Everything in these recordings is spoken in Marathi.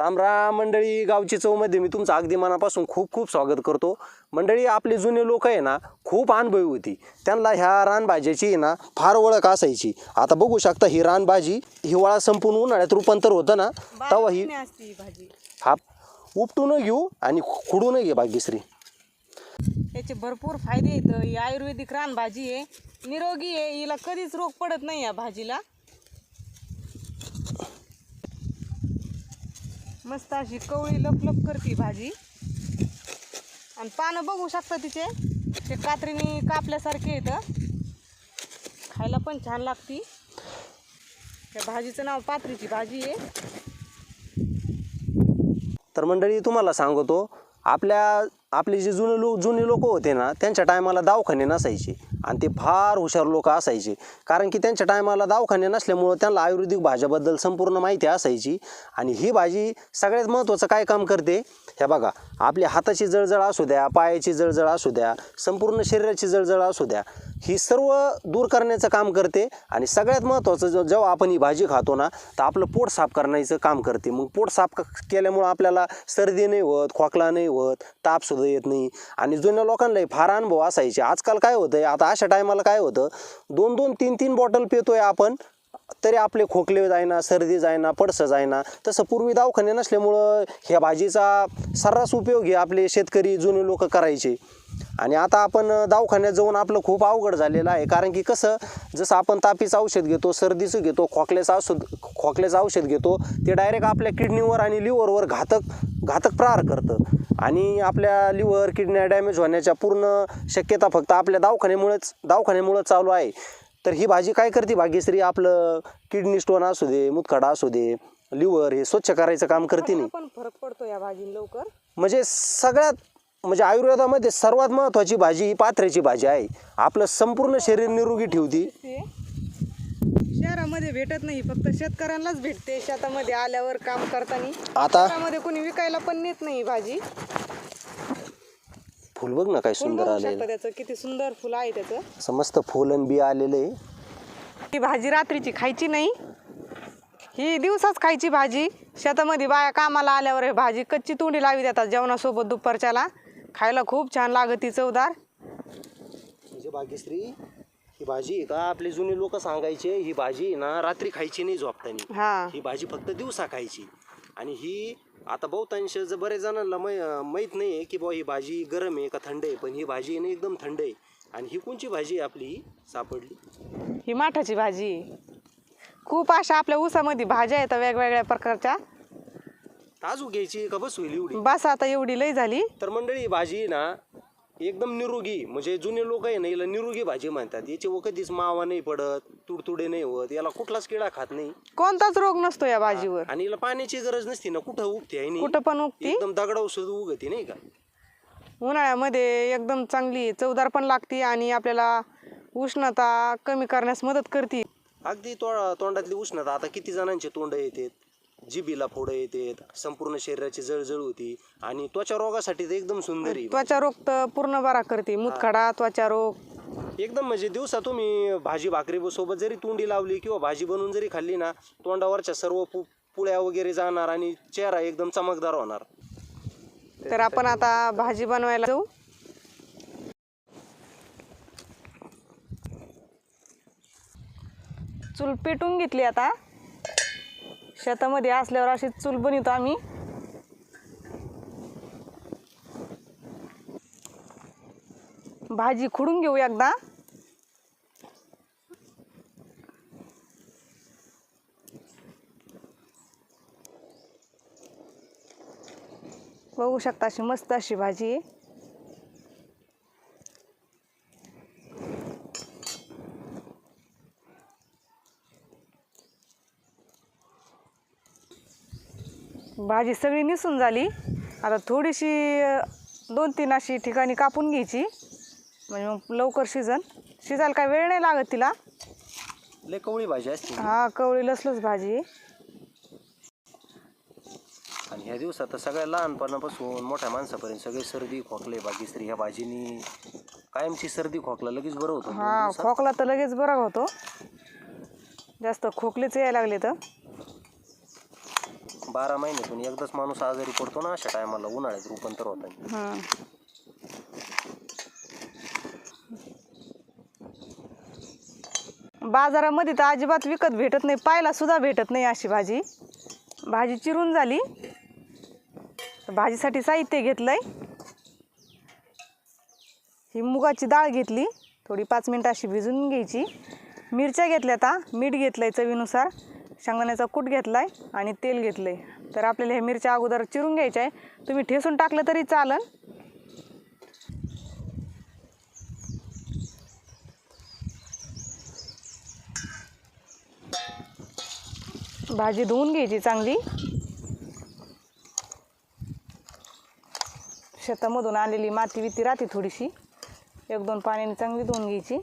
राम राम मंडळी गावची चौमध्ये मी तुमचं अगदी मनापासून खूप खूप स्वागत करतो. मंडळी आपले जुने लोक आहे ना खूप अनुभवी होती. त्यांना ह्या रानभाज्याची ना फार ओळख असायची. आता बघू शकता ही रानभाजी हिवाळा संपून उन्हाळ्यात रूपांतर होतं ना तेव्हा ही ही भाजी. हा उपटून घेऊ आणि खुडून घे भाग्यश्री याचे भरपूर फायदे आहेत. ही आयुर्वेदिक रान भाजी आहे. निरोगी आहे. हिला कधीच रोग पडत नाही या भाजीला. मस्त अशी कवळी लप लप करते भाजी. आणि पानं बघू शकता तिचे. ते कात्रीने कापल्यासारखे येतं खायला पण छान लागती. त्या भाजीचं नाव पात्रीची भाजी आहे. तर मंडळी तुम्हाला सांगतो आपल्या आपले जे जुने लोक जुने लोक होते ना त्यांच्या टायमाला दवाखाने नसायचे. आणि ते फार हुशार लोक असायचे. कारण की त्यांच्या टायमाला दवाखाने नसल्यामुळं त्यांना आयुर्वेदिक भाज्याबद्दल संपूर्ण माहिती असायची. आणि ही भाजी सगळ्यात महत्त्वाचं काय काम करते? हे बघा आपल्या हाताची जळजळ असू द्या पायाची जळजळ असू द्या संपूर्ण शरीराची जळजळ असू द्या ही सर्व दूर करण्याचं काम करते आणि सगळ्यात महत्त्वाचं जो- जेव्हा आपण ही भाजी खातो ना तर आपलं पोट साफ करण्याचं काम करते. मग पोट साफ क- केल्यामुळं आपल्याला सर्दी नाही होत खोकला नाही होत तापसुद्धा येत नाही. आणि जुन्या लोकांनाही फार अनुभव असायचे. आजकाल काय होतं आहे आता अशा टायमाला काय होतं दोन दोन तीन तीन बॉटल पितोय आपण तरी आपले खोकले जायना सर्दी जायना पडसं जायना. तसं पूर्वी दवाखाने नसल्यामुळं ह्या भाजीचा सर्रास उपयोग हे आपले शेतकरी जुने लोक करायचे. आणि आता आपण दवाखान्यात जाऊन आपलं खूप अवघड झालेलं आहे. कारण की कसं जसं आपण तापीचं औषध घेतो सर्दीचं घेतो खोकल्याचं औषध खोकल्याचं औषध घेतो ते डायरेक्ट आपल्या किडनीवर आणि लिव्हरवर घातक घातक प्रहार करतं. आणि आपल्या लिव्हर किडन्या डॅमेज होण्याच्या पूर्ण शक्यता फक्त आपल्या दवाखान्यामुळेच दवाखान्यामुळं चालू आहे. तर ही भाजी काय करते? भाग्यश्री आपलं किडनी स्टोन असू दे मुतखडा असू दे लिव्हर हे स्वच्छ करायचं काम करते नाही पण फरक पडतो या भाजी लवकर? म्हणजे सगळ्यात म्हणजे आयुर्वेदामध्ये सर्वात महत्त्वाची भाजी ही पात्र्याची भाजी आहे. आपलं संपूर्ण शरीर निरोगी ठेवती. शहरामध्ये भेटत नाही फक्त शेतकऱ्यांनाच भेटते शेतामध्ये आल्यावर काम करताना. आता शहरामध्ये कोणी विकायला पण नेत नाही ही भाजी. फुल बघ ना काय फुल सुंदर बघू आलेलं. त्याचं किती सुंदर फुल आहे त्याचं. असं मस्त फुल आणि बी आलेलं आहे. ही भाजी रात्रीची खायची नाही. ही दिवसाच खायची भाजी. शेतामध्ये बाया कामाला आल्यावर हे भाजी कच्ची तोंडी लावी देतात जेवणासोबत दुपारच्याला. खायला खूप छान लागती चवदार म्हणजे भाग्यश्री ही भाजी का? आपले जुने लोक सांगायचे ही भाजी ना रात्री खायची नाही झोपताना. हा. ही भाजी फक्त दिवसा खायची. आणि ही आता बहुतांश ज- बरेच जणांना मै माहीत नाही आहे की बुवा ही भाजी गरम आहे का थंड आहे पण ही भाजी आहे ना एकदम थंड आहे. आणि ही कोणची भाजी आहे आपली? ही सापडली. ही माठाची भाजी. आहे. खूप अशा आपल्या ऊसामध्ये भाज्या येतात वेगवेगळ्या प्रकारच्या. ताजू घ्यायची का बस होईल एवढी? बस आता एवढी लई झाली. तर मंडळी ही भाजी आहे ना एकदम निरोगी. म्हणजे जुने लोक आहे ना हिला निरोगी भाजी म्हणतात. याची व कधीच मावा नाही पडत तुडतुडे नाही होत. याला कुठलाच किडा खात नाही. कोणताच रोग नसतो या भाजीवर. आणि हिला पाण्याची गरज नसते ना कुठं उगते आहे कुठं पण उगती? एकदम दगडाव सुद्धा उगते नाही का? उन्हाळ्यामध्ये एकदम चांगली चवदार पण लागते आणि आपल्याला उष्णता कमी करण्यास मदत करते. अगदी तो तोंडातली उष्णता. आता किती जणांचे तोंड येतात? जिबीला फोडं येतात संपूर्ण शरीराची जळजळ होती आणि त्वचा रोगासाठी तर एकदम सुंदर आहे. त्वचा रोग तर पूर्ण बरा करते. मुतखडा त्वचा रोग. एकदम म्हणजे दिवसा तुम्ही भाजी भाकरी सोबत जरी तोंडी लावली किंवा भाजी बनवून जरी खाल्ली ना तोंडावरच्या सर्व पु पुळ्या वगैरे जाणार आणि चेहरा एकदम चमकदार होणार. तर आपण आता भाजी बनवायला जाऊ. चूल पेटून घेतली आता. शेतामध्ये असल्यावर अशी चूल बनवतो आम्ही. भाजी खुडून घेऊ एकदा. बघू शकता अशी मस्त अशी भाजी. आहे भाजी सगळी निसून झाली. आता थोडीशी दोन तीन अशी ठिकाणी कापून घ्यायची. म्हणजे मग लवकर शिजन. शिजायला काय वेळ नाही लागत तिला. लय कवळी भाजी असते हा कवळी लसलस भाजी. आहे आणि ह्या दिवसात तर सगळ्या लहानपणापासून मोठ्या माणसापर्यंत सगळे सर्दी खोकले बाकी स्त्री ह्या भाजीनी कायमची सर्दी खोकला लगेच बरं होतं. हा. खोकला तर लगेच बरा होतो. जास्त खोकलेच यायला लागले तर. बारा महिन्यातून एकदाच माणूस आजारी पडतो ना अशा टायमाला उन्हाळ्यात रूपांतर होत. हं. बाजारामध्ये तर अजिबात विकत भेटत नाही पाहायला सुद्धा भेटत नाही अशी भाजी. भाजी चिरून झाली. तर भाजीसाठी साहित्य घेतलंय. ही मुगाची डाळ घेतली. थोडी पाच मिनटं अशी भिजून घ्यायची. मिरच्या घेतल्या आता मीठ घेतलंय चवीनुसार. शेंगदाण्याचा कूट घेतला आहे आणि तेल घेतलं आहे तर आपल्याला हे मिरच्या अगोदर चिरून घ्यायच्या आहे तुम्ही ठेसून टाकलं तरी चालन भाजी धुवून घ्यायची चांगली. शेतामधून आलेली माती विती राहते थोडीशी. एक दोन पाण्याने चांगली धुवून घ्यायची.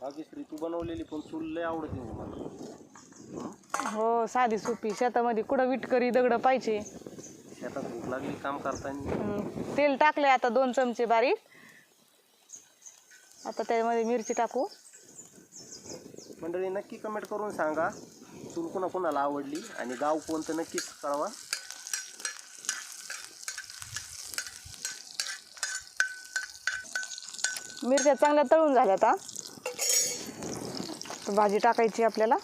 भाग्यश्री तू बनवलेली पण चूल लय आवडते हो मला. हो साधी सोपी. शेतामध्ये कुठं विटकरी दगडं पाहिजे? शेतात भूक लागली काम करताना हम्म. तेल टाकले आता दोन चमचे बारीक. आता त्यामध्ये मिरची टाकू. मंडळी नक्की कमेंट करून सांगा. चूल कुणा कुणाला आवडली आणि गाव कोणतं नक्कीच कळवा. मिरच्या चांगल्या तळून झाल्या आता भाजी टाकायची आपल्याला.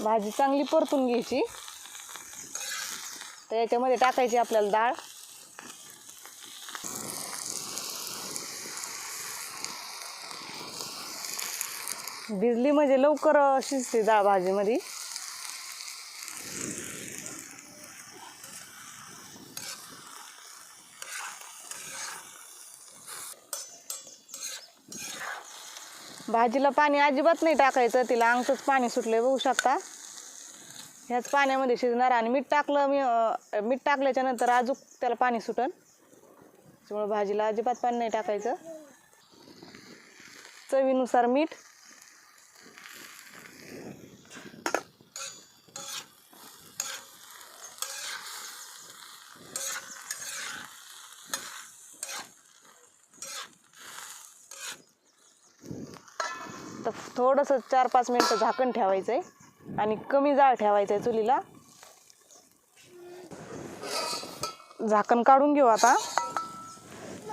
भाजी चांगली परतून घ्यायची. तर याच्यामध्ये टाकायची आपल्याला डाळ. भिजली म्हणजे लवकर शिजते डाळ भाजीमध्ये. भाजीला पाणी अजिबात नाही टाकायचं तिला अंगचंच पाणी सुटलं बघू शकता. ह्याच पाण्यामध्ये शिजणार आणि मीठ टाकलं मी मीठ टाकल्याच्या नंतर अजून त्याला पाणी सुटन. त्यामुळे भाजीला अजिबात पाणी नाही टाकायचं. चवीनुसार मीठ तर थोडंसं चार पाच मिनटं झाकण ठेवायचं आहे आणि कमी जाळ ठेवायचं आहे चुलीला. झाकण काढून घेऊ आता.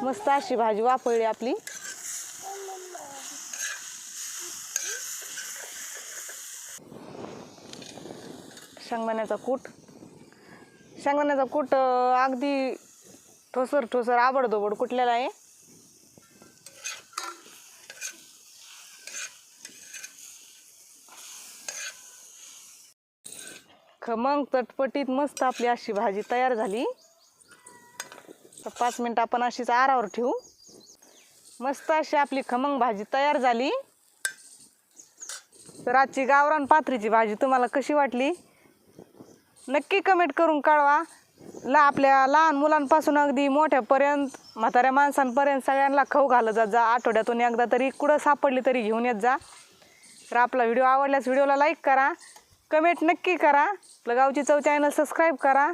मस्त अशी भाजी वापरली आपली. शेंगदाण्याचा कूट. शेंगदाण्याचा कूट अगदी ठोसर ठोसर आबडधोबड कुटलेला आहे? खमंग चटपटीत मस्त आपली अशी भाजी तयार झाली. तर पाच मिनटं आपण अशीच आरावर ठेवू. मस्त अशी आपली खमंग भाजी तयार झाली. तर आजची गावरान पात्रीची भाजी तुम्हाला कशी वाटली? नक्की कमेंट करून कळवा. ला आपल्या लहान मुलांपासून अगदी मोठ्यापर्यंत म्हाताऱ्या माणसांपर्यंत सगळ्यांना खाऊ घालत जात जा. आठवड्यातून एकदा तरी कुठं सापडली तरी घेऊन येत जा. तर आपला व्हिडिओ आवडल्यास व्हिडिओला लाईक करा. कमेंट नक्की करा. आपलं गावची चव चॅनल सबस्क्राईब करा.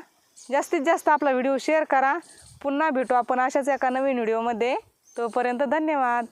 जास्तीत जास्त आपला व्हिडिओ शेअर करा. पुन्हा भेटू आपण अशाच एका नवीन व्हिडिओमध्ये तोपर्यंत धन्यवाद.